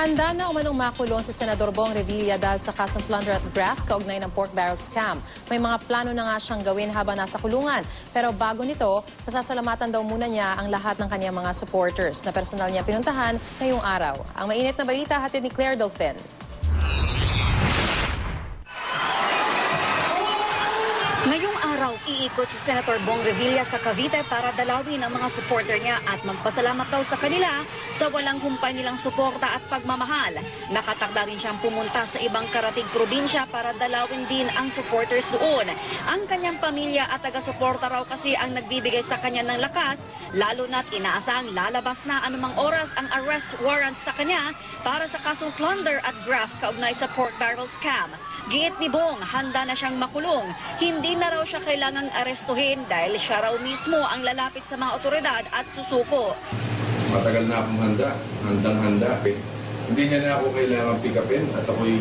Handa na umanong makulong si Senador Bong Revilla dahil sa kasong plunder at graft kaugnay ng pork barrel scam. May mga plano na nga siyang gawin habang nasa kulungan. Pero bago nito, pasasalamatan daw muna niya ang lahat ng kanyang mga supporters na personal niya pinuntahan ngayong araw. Ang mainit na balita hatid ni Claire Dolphin. Ngayong araw, iikot si Senator Bong Revilla sa Cavite para dalawin ang mga supporter niya at magpasalamat daw sa kanila sa walang humpay nilang suporta at pagmamahal. Nakatakda rin siyang pumunta sa ibang karatig probinsya para dalawin din ang supporters doon. Ang kanyang pamilya at taga-suporta raw kasi ang nagbibigay sa kanya ng lakas, lalo na't inaasahang lalabas na anumang oras ang arrest warrant sa kanya para sa kasong plunder at graft kaugnay sa pork barrel scam. Giit ni Bong, handa na siyang makulong. Hindi na raw siya kailangang arestuhin dahil siya raw mismo ang lalapit sa mga otoridad at susuko. Matagal na akong handa, handang-handa. Eh. Hindi niya na ako kailangan pick upin at ako'y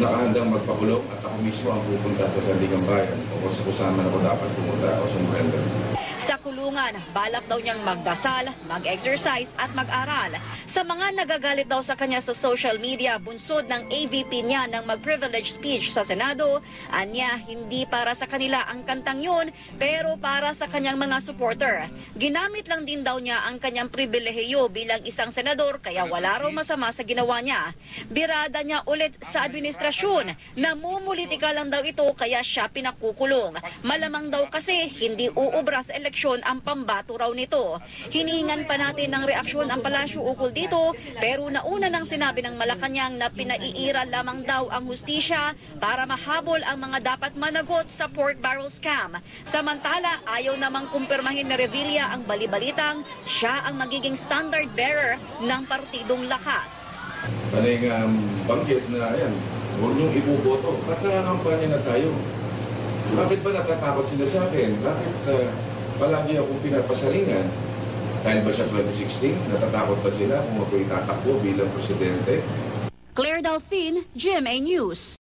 nakahandang magpakulong at ako mismo ang pupunta sa Sandigan Bayan o kung sa kusaman ako dapat pumunta o sumurrender. Kulungan, balak daw niyang magdasal, mag-exercise at mag-aral. Sa mga nagagalit daw sa kanya sa social media, bunsod ng AVP niya ng mag-privilege speech sa Senado, anya hindi para sa kanila ang kantang yun, pero para sa kanyang mga supporter. Ginamit lang din daw niya ang kanyang pribilehiyo bilang isang senador kaya wala raw masama sa ginawa niya. Birada niya ulit sa administrasyon, namumulitika lang daw ito kaya siya pinakukulong. Malamang daw kasi hindi uubra sa eleksyon ang pambato raw nito. Hinihingan pa natin ng reaksyon ang palasyo ukol dito pero nauna nang sinabi ng Malacanang na pinaiira lamang daw ang hustisya para mahabol ang mga dapat managot sa pork barrel scam. Samantala, ayaw namang kumpirmahin ni Revilla ang balibalitang siya ang magiging standard bearer ng partidong lakas. Kaning um, banggit na yan, huwag niyong ibuboto. Ba't nangangampanya na tayo? Bakit ba natatakot sila sa akin? Bakit uh, palagi akong pinapasaringan? Dahil ba sa 2016, natatakot ba sila kung ako'y tatakbo bilang presidente? Claire Delphine, GMA News.